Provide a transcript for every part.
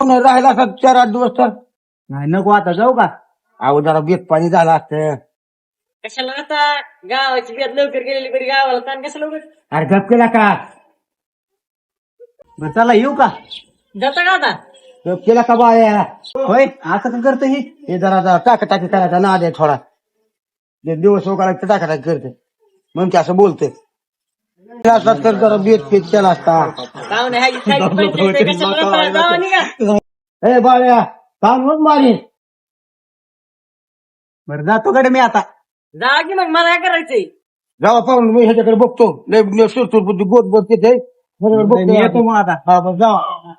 राहिला असं चार आठ दिवस तर? नाही नको आता जाऊ का? अहो जरा बेत पाणी झालं असतं. कशाला आता? गावाची बेद लवकर गेलेली बरी गावाला ताण कसं लवकर अरे गप केला का? बरं चला येऊ का? जाता का आता? गप केला का बाया? होय असं का करतो ही. हे जरा जरा टाका टाकी करायचा ना दे थोडा. जे दिवस उकाळा टाका टाकी करते. मग ते असं बोलते. असतात तर जरा बेत पेत केला असता. ए बाळ्या काम मग मारी बरं जातो कडे मी आता. जा की मग मला काय करायचंय? जावा पाहून मी ह्याच्याकडे बघतो. लय सुरसुर बुद्धी गोद बोध तिथे. येतो मग आता. हा बघ जावा.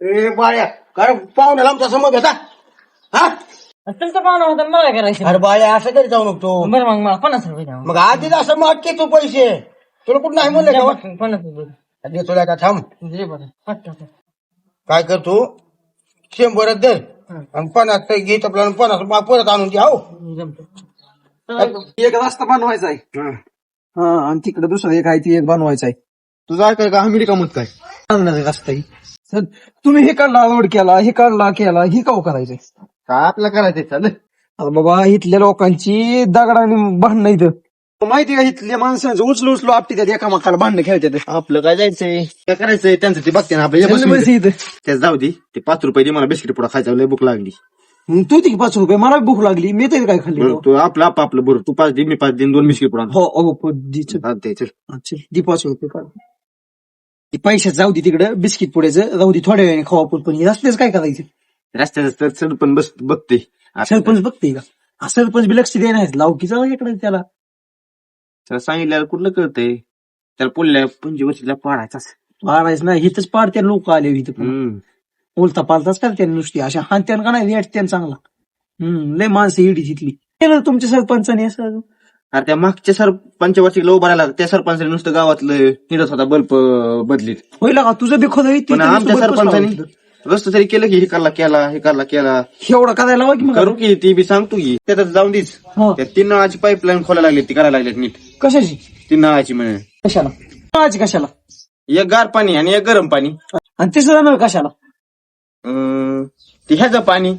ए बाळ्या काय पाहुण्याला आमचा समज होता हा? तुमचा पाहुणा होता मग काय करायचं. अरे बाळ्या असं तरी जाऊ नको बरं मग मला पन्नास रुपये द्या. मग आधीच असं माग की तू पैसे. तुला कुठं नाही म्हणलं का? पन्नास रुपये देतो का थांब. दे बरं पटकन. काय करतो शंभरच दे. आणि पन्नास ते घेत आपल्याला पन्नास रुपये परत आणून द्या हो जमतं. एक रस्ता बनवायचा आहे. हा. आणि तिकडे दुसरा एक आहे ती एक बनवायचा आहे. तुझा काय का? अमेरिका मत काय? चांगला रस्ता सर, तुम्ही हे काढला रोड केला हे काढला केला हे काव करायचंय? काय आपलं करायचं चालेल आता बाबा इथल्या लोकांची दगडाने भांडणं इथं. माहिती का इथल्या माणसांचं उचलू उचलू आपटी त्यात एकामेकाला भांडणं खेळतात आपलं काय जायचंय? काय करायचंय? त्यांचं ते बघते ना आपल्या बस इथं. त्याच जाऊ दे. ते पाच रुपये दे मला बिस्किट पुढे खायचा लय भूक लागली. मग तू ती पाच रुपये मला भूक लागली. मी तरी काय खाल्ली बरं, तू आपलं आप आपलं बरोबर तू पाच दे मी पाच दे दोन बिस्किट पुढे हो हो दी चल. चल. अच्छा दी पाच रुपये काढ ती पैशात जाऊ दे तिकडे बिस्किट पुढेच जाऊ दे थोड्या वेळाने खावा पण हे रस्तेच काय करायचं? रस्त्याचं तर पण बस बघते. सरपंच बघते का? हा सरपंच बी लक्ष देणार आहेत लावकीचा इकडे त्याला. त्याला सांगितल्यावर कुठलं कळतंय? त्याला पुढल्या पंचवर्षीला पाडायचा पाडायचं नाही इथंच पाडते लोक आले इथं पण. उलता पालताच करते नुसती. अशा हानत्यान का नाही रेटत्यान चांगला? हम्म लय माणसं इडी तिथली. केलं तुमच्या सरपंचाने असं? अरे त्या मागच्या सरपंच वर्षी उभा राहिला. त्या सरपंचाने नुसतं गावातलं निरस होता बल्ब बदलीत. होईल का? तुझं बी खोद पण आमच्या सरपंचाने रस्त तरी केलं की हे करला केला हे करला केला. एवढा करायला हवा की मग? करू की ती बी सांगतो की. त्याच्यात जाऊन दीच. हो. त्या तीन नळाची पाईपलाईन खोलायला लागली ती करायला लागली नीट. कशाची? तीन नळाची म्हणे. कशाला? कोणाची कशाला? एक गार पाणी आणि एक गरम पाणी. आणि तिसरा नळ कशाला? अं, ते ह्याचं पाणी.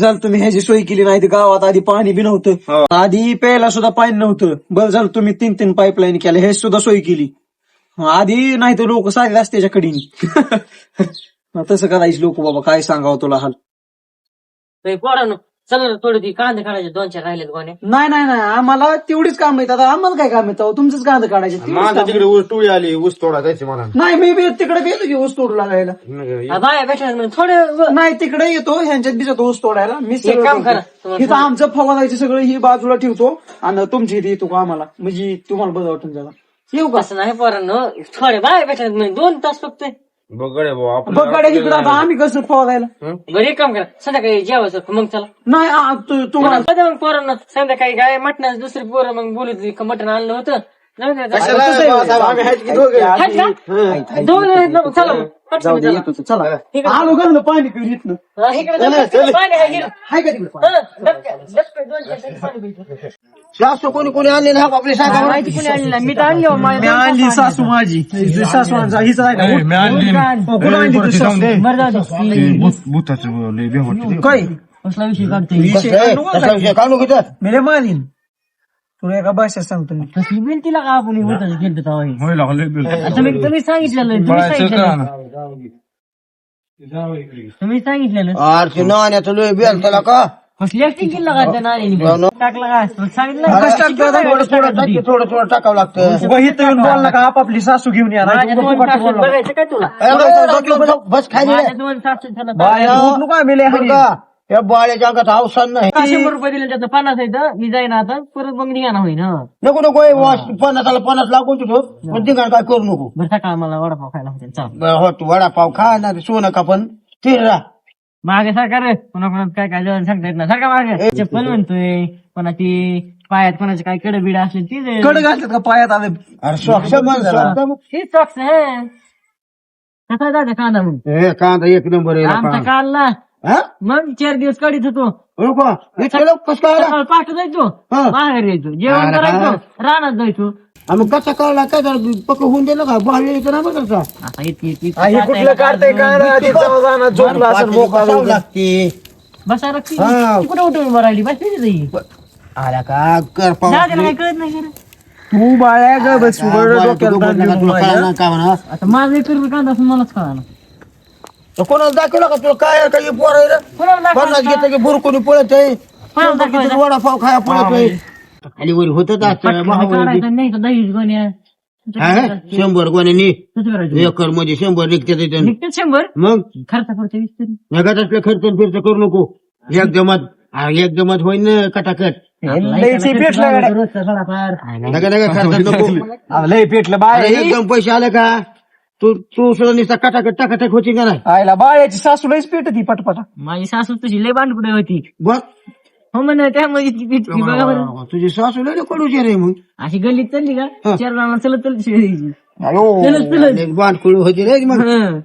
झालं तुम्ही ह्याची सोय केली नाही तर गावात आधी पाणी बी हो. नव्हतं आधी प्यायला सुद्धा पाणी नव्हतं. बरं झालं तुम्ही तीन तीन पाईपलाईन केल्या हे सुद्धा सोय केली. आधी नाही तर लोक सारे रस्त्याच्या कडीने. तसं करायची लोक बाबा काय सांगावं तुला हाल? ते पोरांनो चला ना थोडी ती कांदे काढायचे दोन चार राहिलेत गोण्या नाही नाही नाही आम्हाला तेवढीच काम येतात आम्हाला काय काम येतं तुमचंच कांदा काढायचे तेवढंच माझं काम. तिकडे ऊस टोळी आली ऊस तोडा जायचं मला. नाही मी बी तिकडे बी येतो की ऊस तोडू लागायला. आ, बाया भेटणार थोडे नाही तिकडे येतो ह्यांच्यात बी जातो ऊस तोडायला. मी एक काम करा. सगळं इथं आमचं फवारायचं सगळं ही बाजूला ठेवतो आणि तुमची इथे येतो का आम्हाला? म्हणजे तुम्हाला बरं वाटून जाणार येऊ का? असं नाही पोरांनो थोडे बाया म्हणजे दोन तास फक्त. भाऊ बघ गाड्या इकडं आता आम्ही कसं फवारायला बरं एक काम करा संध्याकाळी जेवायचं मग चला नाही आ, तू- तुम्हाला आता मग पोरांना संध्याकाळी काय मटणाचं दुसरी पोरं मग बोलत मटण आणलं होतं जाऊ दे आता. कशाला कसं आहे? बाबा, आम्ही आहेत की दोघं? आहेत का? दोन आहेत ना, चला मग. पटकन जाऊ दे चला. येतो चला आलो का पाणी पिऊन इथनं हा, इकडे जाऊ. पाणी आहे, इकडे. हाय का तिकडे पाणी? हा, डबक्या- डबक्या दोन चार टाकी पाणी पितो. जास्त कोणी कोणी आणले ना आपली सांगा बरं. माहिती कोणी आणली नाही. मी तर आणली हो, मी दोन आणली तास सासू माझी. सासू हिच नाही का? हो, कुठं आणली तू सासू? आणली. बरं जाऊ दे. काय? कसला विषय काढतोय विषय तसला काय? काढू तुला एका भाषेत सांगतो मी. कसली बिनतीला का आपण होतं गेलं तेव्हा आता मी तुम्ही सांगितलेलं तुम्ही सांगितलेलं. तुम्ही सांगितलेलं. अरे ते नाण्याचं लोय बेल त्याला का? कसली ऍक्टिंग केली का त्या नाण्याने टाकला का? सांगितलं अरे, कसं थोडं थोडं थोडं टाक- थोडं थोडं टाकावं लागतं. येऊन बोलला का आपापली सासू घेऊन या नाही माझ्या तर दोन उगा फुकट सासूत बोलला. बघायचं काय तुला? अरे, बस खाली. माझ्या दोन आम्ही लय हानी. या बाळ्याच्या अंगात अवसान नाही. शंभर रुपये दिले त्याचं पन्नास आहे मी जाईन आता. परत मग निघाना होईन हं. नको नको हे पन्नासाला पन्नास लागून तुझं पण काय करू नको. बरं सकाळ मला वडापाव खायला होते. चल. हो तू वडापाव खा ना सोनं का पण. राहा. मागे सरकार रे? कोणा कोणा काय काय जेवण सांगता येत ना सरकार मागे? चप्पल म्हणतोय कोणाची पायात कोणाचे काय कडे बिड असले ती दे. कड घालतात का पायात आले? अरे सॉक्स आहे कसा जाते कांदा मग? हे कांदा एक नंबर आहे आमचा. काढला हा? मग चार दिवस काढीत होतो. हो का? इतकं लवकर कसं काय आला? सकाळ पाठ जायचो हा. बाहेर यायचो. जेवण अरे करायचो. रानात जायचो. मग कसा कळला? काय झालं? पक्क होऊन दिलं का? बाहेर यायचं ना बरं का? आता इतकी इतकी हा, हे कुठलं काढतंय? काय ना आधी जाऊ जाणार झोपला असेल मोकळा बसावं होऊन. लागते. बसायला लागते. हा. ती कुठं उठून उभं राहिली? बस तिथे आला का? कर पाव त्याला काही कळत नाही खरं. तू बाळ्या ग बस. उघड डोक्याला ताण देऊ माझ्या. काय म्हणा? आता माझं एक रुपये कांदा असून मलाच तर कोणाला दाखवलं का तुला काय आहे? का हे पोर आहे रे? पन्नास घेतलं की बुरकुनी पळत आहे वडापाव खाया पळत आहे खाली वर होत नाही तर दहीच गोण्या शंभर कसं करायचं एकरमध्ये शंभर निघते तिथं शंभर? मग? खर्च पडते वीस तरी. खर्च फिरच करू नको. एकदमच हा, एकदमच होईन ना कटाकट. लयच पेटलं गड्या. रोजचं थोडाफार. नका नका खर्च नको. अहो, लय पेटलं अरे बाळ्या एकदम पैसे आले का? तू तू सुद्धा नुसता कटाकट टाकाटक होती का नाही? आयला बाळ्याची सासू लयच पेटती पटपटा. माझी सासू तशी लय बांडकुडे होती. बघ हो म्हण त्यामध्ये ती पिटकी बघा बरं. तुझी सासू लय कडूची रे मग. अशी गल्लीत चालली का? चार जणांना चलत चलत शिवाय द्यायची. चलत बांधकुळी होती रे मग. हं.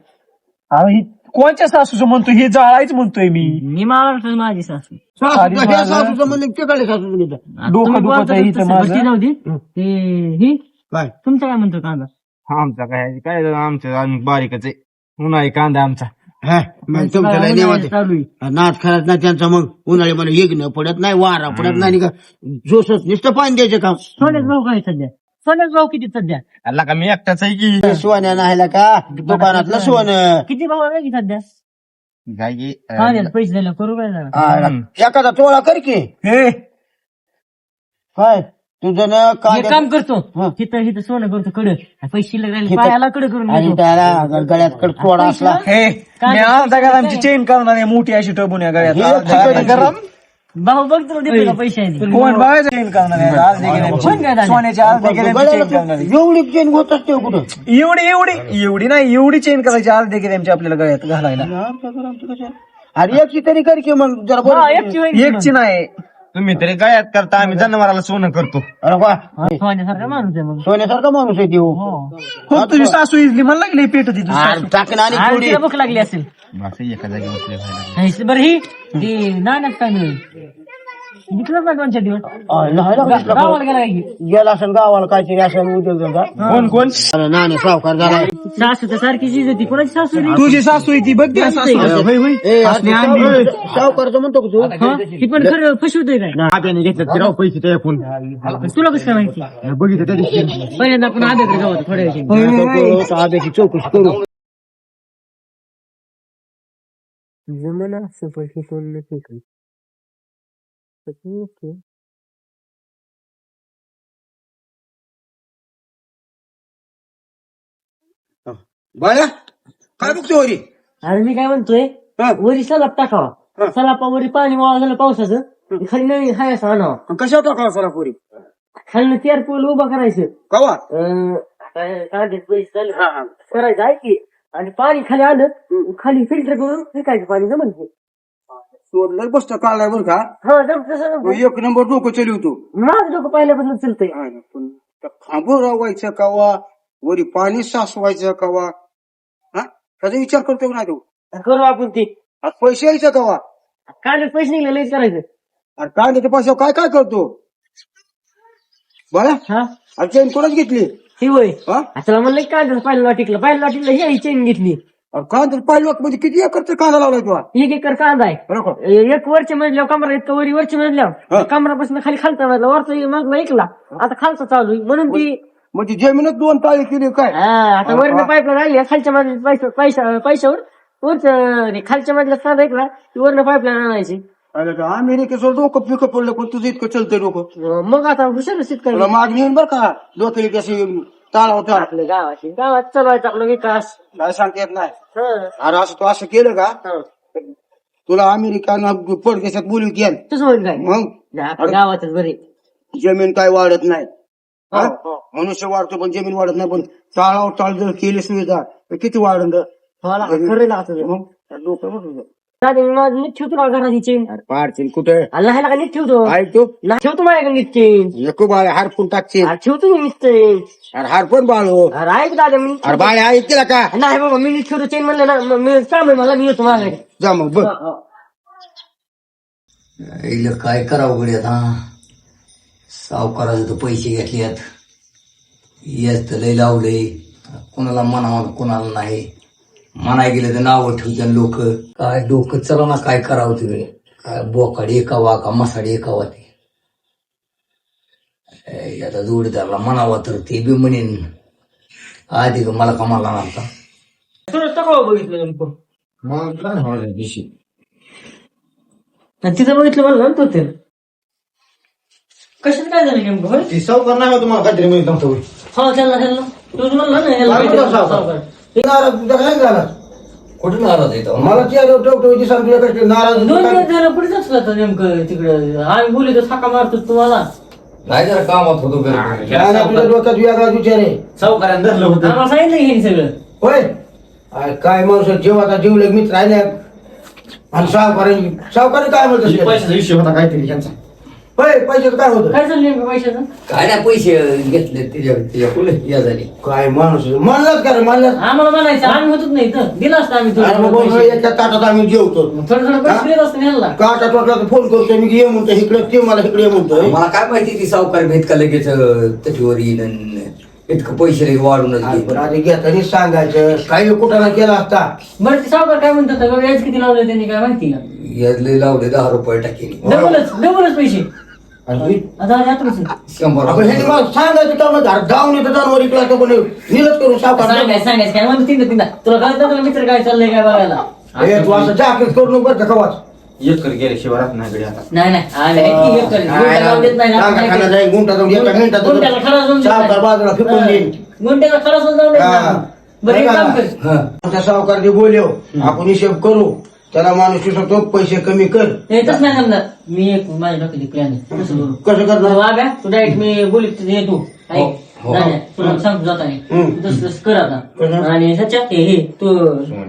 अहो, ही कोणच्या सासूचं म्हणतो हे जाळायच म्हणतोय मी. मी महाराष्ट्र माझी सासू. माझं- सासूचं म्हणलं तिकडे सासू म्हणलं आता डोकं तुम्ही दुखत आहे बोलता इथं तसं माझं. भरती जाऊ दे. ते ही? काय? तुमचं काय म्हणतो कांदा? आमचा काय काय आमचं आम्ही बारीकच आहे. उन्हाळी कांदा आमचा. हा मग तुमच्या लय नेवात आहे. चालू आहे. नाच खराच ना त्यांचा मग उन्हाळी मला येगणं पडत नाही वारा पडत नाही का जोसच नुसतं पाणी द्यायचं काम. सोन्याच भाव काय सध्या? सोन्याच भाव किती सध्या? अल्ला का मी एकटाच आहे की? सोन्या नाही का? दुकानातलं सोनं. किती भाव आहे की सध्या? काय की पैसे दिले करू काय जरा. एखादा तोळा कर की. हे? काय? तुझं ना एक कांद्या काम करतो. हं. तिथं इथं सोनं करतो कडे. पैसे राहिले इथं- पायाला कडे करून आणि घेतो. त्याला गळ्यात कड असला. हे मी गळ्यात आमची चेन करणार आहे मोठी अशी टबून या गळ्यात. हे अर्धा चिकन गरम. भाऊ बघ तुला देतो का पैसे आहे ते. कोण बघायचं चेन करणार आहे? कोण काय झालं? चेन करणार एवढी चेन होत असते कुठं? एवढी एवढी एवढी नाही एवढी चेन करायची अर्धे गेल्या आपल्याला गळ्यात घालायला. अरे एकची तरी कर की मग जरा हा, बरं एकची होईल एकची नाही. तुम्ही तरी गळ्यात करता आम्ही जनावराला सोनं करतो. अरे वा. सोन्यासारखा माणूस आहे मग. सोन्यासारखा माणूस आहे देऊ हो. तुझी सासू इजली मला लागली पेट होती टाकणं आणि आणि थोडी तिला भूक लागली असेल. बस एका जागी बसले. हे बरं ही ती नाण्यात काय मिळेल विकलं ना दिवस गावाला गेला काय की? गेला असं गावाला काहीतरी असं उद्योग कोण कोण? नाणे सावकार झाला. सासू तर सारखी चीज होती. कोणाची सासू रे? तुझी सासू आहे ती बघ ती सासू होय, होय. ए, अरे सावकार- सावकारचं म्हणतो का तू? हा? ती पण खरं फसवतोय काय? आपल्याने घेतलं ते राव पैसे ते आपण तुला कसं काय माहिती? बघितलं त्या दिवशी. पहिल्यांदा आपण जाऊ आता थोड्या. आब्याची चौकशी करू. बाळा काय बघतो वरी? अरे मी काय म्हणतोय हा. वरी सलाप टाकावा. सलापावरी पाणी वाळा झालं पावसाचं खाली नवीन हाय असं आणावा कशा टाकावा सरा पोरी खाली तेर पोल उभा करायचं. कवा? अं, पैसे करायचं आहे की. आणि पाणी खाली आलं खाली फिल्टर करून विकायचं पाणी जमन शोधलं बसतं काढलाय बरं का? हा जमतं. एक नंबर डोकं चलिवतो माझं डोकं पाहिल्यापासून चलतंय. पण खांबून रावायचं कवा वरी पाणी सासवायचं कवा? हा? त्याचा विचार करतो का नाही तू? करू आपण ते. आज पैसे यायचं कवा? काय पैसे निघले लयच करायचं. अरे काय त्याच्या पैसे काय काय करतो? बाळा हा? अरे चेन कोणाच घेतली? ही होय हा? आता म्हणलं काय पहिल्या वाटिकलं पहिल्या वाटिकलं ही चेन घेतली. तर पाहिलं म्हणजे किती एकरचा कांदा लावलाय तू? एक एकर कांदा आहे. एक वरच्या मजल्यावर कमरा इतकं वरी वरच्या मजल्यावर. कमरापासून खाली खालचा मजला वरचा मागला ऐकला. आता खालचा चालू आहे. म्हणून ती म्हणजे जमीनच दोन ताळे केली काय? हा, आता वरनं पाईपला राहिली खालच्या मजल्यात पैसा पैसा पैशावर. वरच्या खालच्या मजल्यात कांदा ऐकला ती वरनं पाईपला आणायची. अरे का अमेरिकेचं डोकं पिकं पडलं पण तुझं इतकं चलतंय डोकं. मग आता हुशार शेतकरी तुला मागणी येईन बरं का? डोक्याला कशी ताळा होता आपल्या गावाची गावात चालवायचा आपला विकास काय सांगता येत नाही हं, अरे असं तू असं केलं का हं. तुला अमेरिकानं परदेशात बोलू की तसं होईल काय मग आपल्या गावातच बरे जमीन काय वाढत नाही हा? हो. मनुष्य वाढतो पण जमीन वाढत नाही पण टाळावर टाळ जर केली सुविधा तर किती वाढन खरं लागतं मग डोकं तुझं. दादा मी माझं नीट ठेवतो माझ्या घराची चेन कुठे? अल्ला का नीट ठेवतो? नाही ठेवतो माझ्या नीट चेन एको बाळ हारपून टाकशील. अरे ठेवतो मी नीट चेन अरे हारपून बाळो. अरे ऐक दादा मी? नीट अरे बाळ ऐकला का? ठेवतो. नाही बाबा मी नीट ठेवतो चेन म्हणलं ना मी आहे मला मी येतो माझ्या जा मग बघ. इलं काय करावं गड्यात हा सावकाराचे तर पैसे घेतले आहेत याच तर लय लावलंय कोणाला म्हणावं कोणाला नाही. म्हणाय गेलं तर नावं ठेवते लोक. काय डोकं चला ना काय करावं तुम्ही काय बोकाडी एकावा का मसाडी एकावा ते. ए, आता जोडीदारला म्हणावं तर ते बी म्हणेन. आधी का मला कमाला नव्हता बघितलं नेमकं. मग काय आणि तिथं बघितलं मला नंतर ते. कशात काय झालं नेमकं होय? ती सावकार नाही का तुम्हाला काहीतरी नव्हतं होय. हा त्याला त्याला तूच म्हणला ना काहीतरी सावकार? नाराज तुझा काय झाला कुठे नाराज येतो मला ते टवटवीची सांग नाराज दोन दिवस झालं कुठे होता नेमकं तिकडं? आम्ही बोलू तर थाका मारतो तुम्हाला. नाही जरा कामात होतो घरी. नाही, नाही, तुझ्या डोक्यात वेगळाच विचार आहे. सावकारानं धरलं होतं. आम्हाला सांगितलं की हे सगळं. होय? अरे काय माणूस जेव्हा जीवले मित्र राहिले आणि सावकारांनी सावकारी काय म्हणत असेल? पैशाचा विषय होता काहीतरी त्यांचा. होय पैशाचं काय होतं? काय झालं नेमकं पैशाचं? काय नाही पैसे घेतले त्याच्याकडे या झाली. काय माणूस म्हणलाच का रे म्हणलाच? आम्हाला म्हणायचं आम्ही होतच नाही तर दिलं असतं आम्ही अरे मग बोल, थोडं पैसे. एका ताटात आम्ही जेवतो. थोडं थोडं पैसे देत असतं ह्याला. काटा तर फोन करतो मी ये म्हणतो इकडे ते मला इकडे ये म्हणतोय. मला काय माहिती ती सावकार भेट का लगेच अं, त्याच्यावर येईन अन् इतकं पैसे लगे वाढूनच अरे आधी घेताना सांगायचं. काही कुठं केला असता. बरं ते सावकार काय म्हणतात व्याज किती लावलं त्यांनी काय माहिती? का यातले लावले दहा रुपये टाकेल डबलच डबलच पैसे. आणि? आता यात्राच शंभर आपण ह्याने रुपये. मला सांगायचं का मग घर जाऊन येतं इकडे निलच करून सावकार सांगायचं सांगायचं काय? म्हणतो तीन तीन तुला काय तुला मित्र काय चाललंय काय बघायला? ए, तू असं करू नको बरं का कवाच एक कर गेले शिवारात नाही आता. नाही नाही आले आहेत की एक करेल. गुंठा लावून देत नाही ना, खाना. जाईल, जाऊन एका सावकार नाही. बाजूला फेकून देईल गुंठ्याला खडा जाऊन देत. नाही. बरं एक काम कर. त्या सावकारने बोलव आपण हिशेब करू. त्याला माणूस विसरतो पैसे कमी कर. येतच नाही समजा मी एक माझ्या डोक्यात प्लॅन आहे. कसं करू? कसं करणार? वागा तू डायरेक्ट मी बोलित येतो हो, हो. नाही नाही, तुला सांगतो जाताना हम्म. तू तसं तसं कर आता? आणि सच्या हे हे तू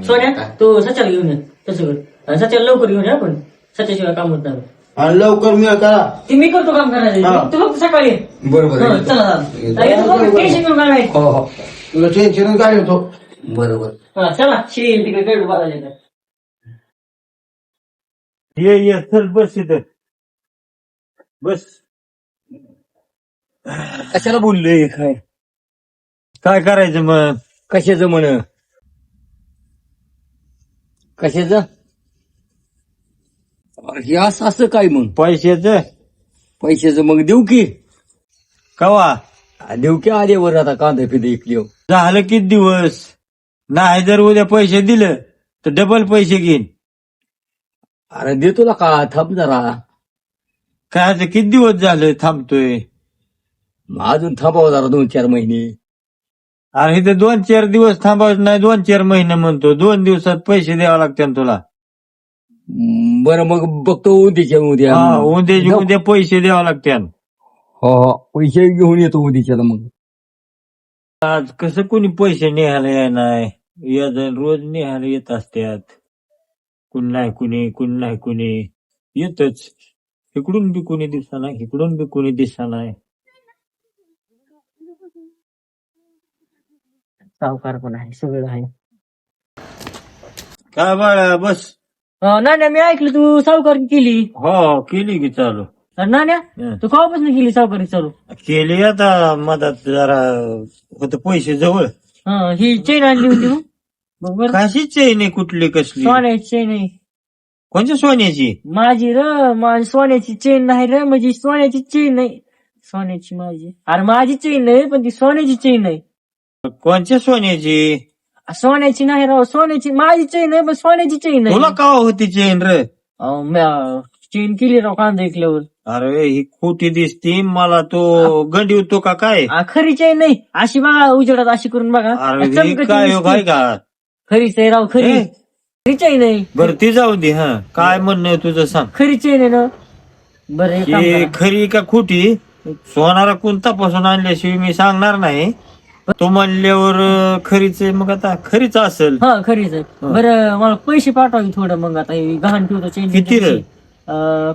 सोन्या तू सच्याला घेऊन ये. तसं कर. आणि सच्याला लवकर घेऊन ये आपण. सच्याशिवाय काम होत नाही. आणि लवकर मिळ करा ते मी करतो काम करायचं. तू फक्त सकाळी ये. बरोबर हो. चला चला. येतो. बघ, टेन्शन घेऊन काय नाही. हो हो. तुला टेन्शनच काय होतो. बरोबर. हा, चला. तिकडे बघायला ये चल बस इथं बस कशाला बोलले काय? काय करायचं मग? कशाचं म्हण? कशाच? हे असं असं काय मग? पैशाचं? पैशाचं मग देऊ की. कवा? आ, देऊ की आल्यावर आता कांदा पिदे इकली. झालं किती दिवस? नाही जर उद्या पैसे दिलं तर डबल पैसे घेईन. अरे देतो ना का? थांब जरा. काय आता किती दिवस झालं थांबतोय? मग अजून थांबावं जरा दोन चार महिने. अरे इथे दोन चार दिवस थांबायचं नाही दोन चार महिने म्हणतो. दोन दिवसात पैसे द्यावे लागतील तुला. हम्म, बरं मग बघतो उद्याच्या उद्या. हा उद्या उद्या पैसे द्यावे लागतील. हो हो पैसे घेऊन येतो उद्याच्याला मग. आज कसं कोणी पैसे या जण रोज नेहायला येत असतात. कुण नाही कुणी कुण नाही कुणी. येतच. इकडून बी कोणी दिसा नाही इकडून बी कोणी दिसा नाही. सावकार पण आहे सगळं आहे. काय बाळा बस. अं, नाण्या मी ऐकलं तू सावकारी केली. हो केली की चालू. अरे नाण्या हं. तू केव्हापासून केली सावकारी चालू? केली आता मधात जरा होत पैसे जवळ. हं, ही चेन आणली होती मग. बघ बरं कशी चैन आहे कुठली कसली? सोन्याची चेन आहे. कोणत्या सोन्याची? माझी र माझी सोन्याची चेन नाही र म्हणजे सोन्याची चेन नाही. सोन्याची माझी. अरे माझी चेन नाही पण ती सोन्याची चेन आहे. कोणत्या सोन्याची? सोन्याची नाही राव सोन्याची माझी चेन आहे पण सोन्याची चेन तुला का होती चैन रे? चेन केली राव कांदा ऐकल्यावर अरे ही खोटी दिसती मला तो गंडी होतो का काय? खरी चेन नाही. अशी बघा उजेडात अशी करून बघा. अरे ही चमकती काय हो काय दिसते. का? खरीच आहे राव खरी. ए? खरी चेन आहे बर ती जाऊ दे हा. काय म्हणणं आहे तुझं सांग. खरी चेन आहे ना बरं एक काम की करा. खरी का खोटी? सोनारा कोण तपासून आणल्याशिवाय मी सांगणार नाही. तो म्हणल्यावर अं, खरीच आहे. मग आता खरीच असेल. हा खरीच आहे. बरं मला पैसे पाठवावे थोडं मग आता. हे गहाण ठेवतो चेन किती रे?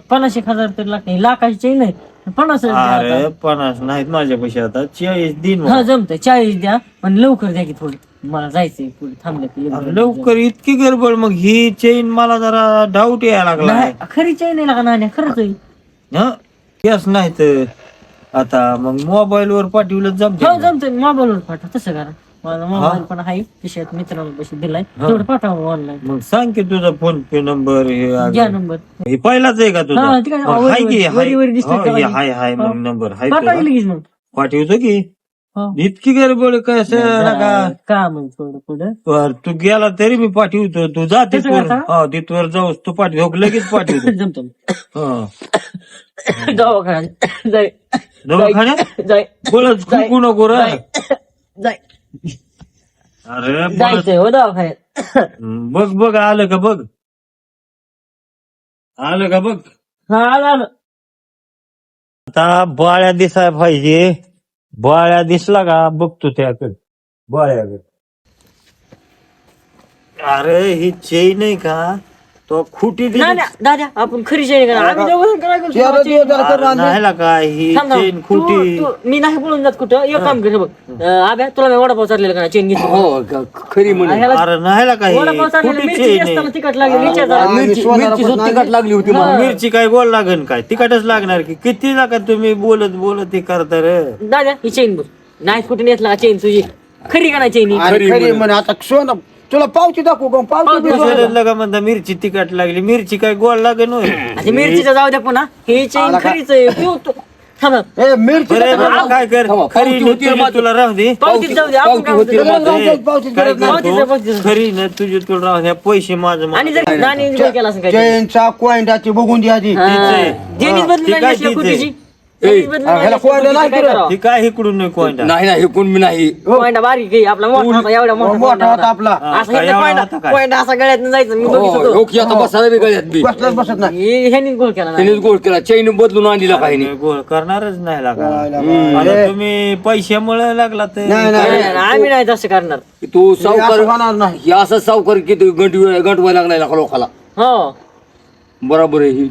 पन्नास एक हजार तरी लागते. लाखाची चेन आहे. पन्नास हजार द्या अरे आता. पन्नास नाहीत माझ्या पैसे आता. चाळीस दिन हा जमतंय. चाळीस द्या. पण लवकर द्या की थोडी. मला जायचंय पुढे थांबले की एक लवकर इतकी गडबड मग ही चेन मला जरा डाऊट यायला. लागला नाही, खरी चेन आहे ना का नाण्या खरंच आहे हं? नाही तर आता मग मोबाईल वर पाठवलं हो जमते जमतं मोबाईलवर पाठव तसं करा माझा मोबाईल पण आहे पिशात मित्राला पैसे दिलाय तेवढं पाठवा ऑनलाईन मग सांग की तुझा फोन पे नंबर हे घ्या अगं. नंबर हे पहिलाच आहे का तुझा हा, ठीक आहे. मग वरी- हाय की वरी- हाय वरी- वरी दिसतोय का वरी? हाय हाय मग. नंबर हाय पाठवा तुझा? लगेच मग पाठवतो की. इतकी गडबड कसं का थोडं पुढं? बर तू गेला तरी मी पाठवतो तू जा तिथवर? हा तिथवर जाऊस. तू पाठव लगेच पाठवतो जमतो. हा. दवाखान्यात. जाय. दवाखान्यात? जाय. बोलत जाय. खूप नको रे. जाय. अरे बोलत- जायचंय हो दवाखान्यात. बघ बघ आलं का बघ? आलं का बघ? हा आलं आलं. आता बाळ्या दिसाय पाहिजे. बाळ्या दिसला का? बघतो त्याकडे बाळ्याकडे अरे ही चेन आहे का? तो खुटी दिली. नाही नाही, दादा. आपण खरी शेणी करा आम्ही दोघं करून आणले. नाही ला का? ही थांब. चेन तू- खुटी. तू- मी नाही बोलून जात कुठं. एक काम कर हे बघ. अं, आब्या तुला मी वडापाव चाललेला का चेन घेतो हो खरी म्हणे. ह्याला अरे नाही ला का ही वडापाव चाललेला खुटी मिरची चेन असताना आहे तिखट लागली. विचार जरा. आम्ही मिरची मिरची पण तिखट लागली होती मला. मिरची काय गोल लागन काय? तिखटच लागणार की किती लागा तुम्ही बोलत बोलत हे करता रे? दादा ही चेन बघ. नाही कुठे नेतला चेन तुझी. खरी का नाही चेन ही? खरी म्हणे. आता सोनं तुला पावती दाखवू का पावती दे. लगा म्हणता मिरची तिखट लागली मिरची काय गोल लागन होय आता मिरचीचा जाऊ द्या पुन्हा ही चेन खरीच आहे पिऊ तू थांब थांब. ए मिरची बरं, बरं, काय कर थांबा, खरी पावती न होती तुझी मात्र. तुला राहू दे पावतीत जाऊ द्या आपण पावती काय होती म्हणतो? राहू दे, पावती काय गरज नाही. पावतीचं, करतो पावतीचं. खरी न तुझी तुला राहू द्या पैसे माझं आणि माझं. जर नाणी गोळ केला असं काय चेनचा कोयंडाची बघून द्या आधी जेनीच हा, बदलून ती काय आणली तीच. आहे? ह्याला नाही काय करत. इकडून नाही कोणता नाही नाही हे कोण मी नाही कोयंडा बारीक आहे आपला मोठा होता एवढा मोठा मोठा कोयंडा होता आपला. हा, असं काय इथं एवढा कोयंडा होता काय? कोयंडा असा गळ्यात जायचं मी हो बघितलं हो की आता बसायला बी गळ्यात बी. बसलंच बसत नाही. हे- ह्यांनीच केला नाही. त्यानेच गोड केला. चैन बदलून आणलेला काही नाही. गोळ करणारच नाही लागा हम्म. आता तुम्ही पैशामुळे लागला तर नाही, नाही, नाही, नाही, आम्ही नाही तसं करणार. तू असं सावकार होणार नाही. हे असं सावकार किती गंट गंटवायला लागलाय लोकाला. हो. बरोबर आहे ही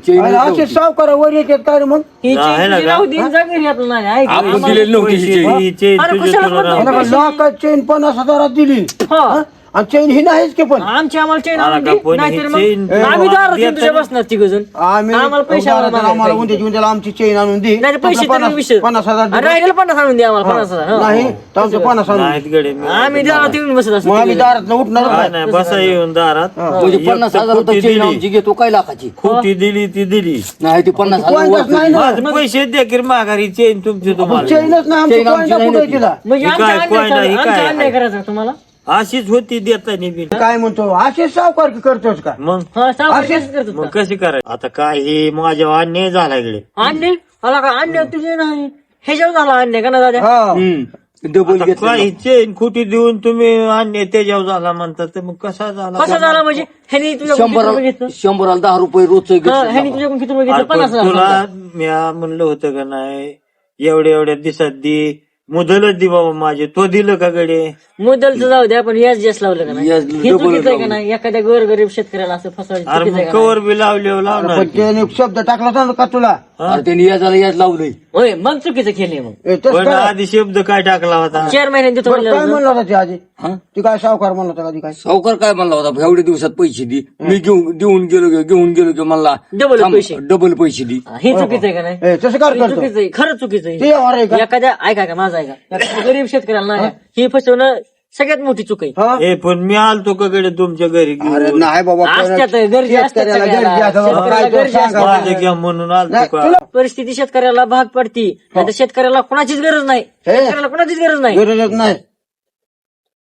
असे सावकार वर येतात काय रे मग ही नाही चेन ना तुझी का? राहू दे, जा घरी आपलं नाही ऐक. आपण आम्हाला- दिलेली नव्हती ही चैन ही चेन अरे तुझी कशाला तुला राहू करतो? दे. लाखात चेन पन्नास हजारात दिली हो. हा? आणि चेन ही नाहीच की पण आमची आम्हाला चेन आणून का दे, पण नाहीतर ही मग चेन आम्ही देत तुझ्या नाही. बसणार तिघजण आम्ही आम्हाला पैसे आम्हाला आम्हाला आमची चेन आणून दे नाही तर पैसे तरी पन्नास विषय पन्नास हजार दे. राहिलेलं पन्नास आणून द्या आम्हाला पन्नास हजार हो. नाही तर आमचं पन्नास दे. नाहीत गडे मी. आम्ही दारात येऊन बसत असतो मग आम्ही. दारात उठणार काय नाही बसा येऊन दारात म्हणजे एक पन्नास तर हजार खोटी चैन दिली आमची घेतो काय लाखाची खोटी दिली ती दिली नाही ती पन्नास हजार नाही ना माझं पैसे द्या की माघारी चेन तुमची तुम्हाला चेनच नाही आमची नाही कुठे. तिला म्हणजे ही काय, अन्याय कोयना, ही आमच्या काय? अन्याय करायचा का तुम्हाला अशीच होती देतानी बी काय म्हणतो? असे सावकार की करतोस का? मग? हा, सावकार कसं करतात मग? कशी करायची? आता काय हे माझ्या अन्याय झाला इकडे. अन्याय? आला का? अन्याय तुझे नाही. ह्याच्यावर झाला अन्याय का ना दादा? हा. डबल आता घेतलं काय चेन खोटी देऊन तुम्ही अन्याय त्याच्यावर झाला म्हणतात तर मग कसा झाला? कसा झाला म्हणजे? ह्यानी तुझ्या शंभर घेतलं? शंभराला दहा रुपये रोजच हा, घेतलं ह्यानी तुझ्याकडून किती रुपये घेतलं? अरे पन्नास पण हजार तुला. म्या म्हणलं होतं का नाही एवढ्या एवढ्या दिवसात दे मुदलच दे बाबा माझे. तो दिलं का गडे? मुद्दलचं जाऊ द्या पण याच जास्त लावलं का नाही? याच हे double चुकीचं आहे का लावलं. नाही? एखाद्या गोरगरीब शेतकऱ्याला असं फसवायचं अरे चुकीचं आहे मग का नाही? कवर बी लावले लावणार पण त्याने शब्द टाकला होता ना का तुला? अरे त्यांनी याजाला याज लावलंय. होय मग चुकीचं केलंय मग. ए, तसं पण काय? आधी शब्द काय टाकला होता? चार महिन्यांनी देतो बरं, काय म्हणलं म्हणलं होता ते आधी? हा? ती काय सावकार म्हणलं होता कधी काय? सावकार काय म्हणला होता? एवढ्या दिवसात पैसे दे. मी घेऊन देऊन गेलो की- घेऊन गेलो की मला Double थांब, पैसे. डबल पैसे दे. हे चुकीचं आहे का नाही? ए, तसं काय हे करतो चुकीचं आहे खरंच चुकीचं ते आहे का? एखाद्या ऐका का माझा ऐका एखाद्या गरीब शेतकऱ्याला नाही. ही. फसवणं सगळ्यात मोठी चूक आहे. हा? ए पण मी आलतो का गडे तुमच्या घरी? अरे नाही बाबा असत्यात, गरजा असत्यात शेतकऱ्याला सगळ्याला. गरजा असतात बाबा, काय तो शेतकऱ्याला सांगा माझे घ्या म्हणून आलतो का? परिस्थिती शेतकऱ्याला भाग पडती. नाही शेतकऱ्याला कोणाचीच गरज नाही. हे. शेतकऱ्याला कोणाचीच गरज नाही. गरजच नाही.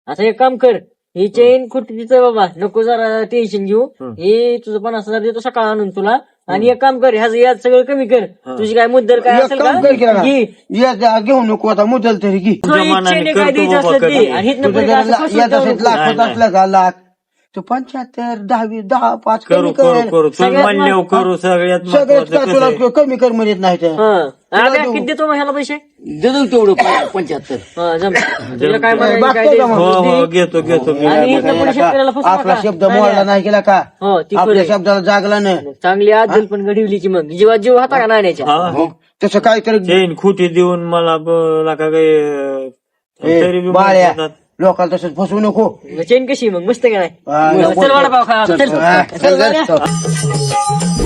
आता एक काम कर ही चेन कुठे तिचं बाबा? नको जरा टेन्शन घेऊ. हे तुझं पन्नास हजार देतो सकाळ आणून तुला. आणि एक काम कर ह्याचं याद सगळं कमी कर तुझी काय मुद्दल काय एक असेल काम कर की का ना. घे या जा, घेऊ नको आता मुदल तरी तुला चेन काय द्यायची बाबा असलं. आणि पुढे असं फसवून नको. लाख होत. असलं का लाख तो पंच्याहत्तर दहावी दहा पाच करू कमी करू कर करू तू सगळ्यात महत्त्व- करू सगळ्यात सगळेच महत्वाचं काय कसं तुला आहे? कमी कर म्हणत नाही तर हं. आब्या, देऊ. किती देतो मग ह्याला पैसे देतो तेवढं प- पंच्याहत्तर हं, जम तुला काय काय द्यायचं? हो हो घेतो. आणि शेतकऱ्याला फसवू आपला. शब्द नाही, मोडला नाही. गेला का हो ती आपल्या शब्दाला जागला नाही. चांगली आदल पण घडवली की मग जीवात जीव होता का नाण्याच्या हा तसं काहीतरी चेन खुटी देऊन मला ब- नका काही अं, ए, तरी बी बाळ्या म्हणतात. लोकांना तसंच फसवू नको चेन कशी मग मस्त का नाही हा, नको. चल वडापाव खा चल चल चल, बाळ्या. चल.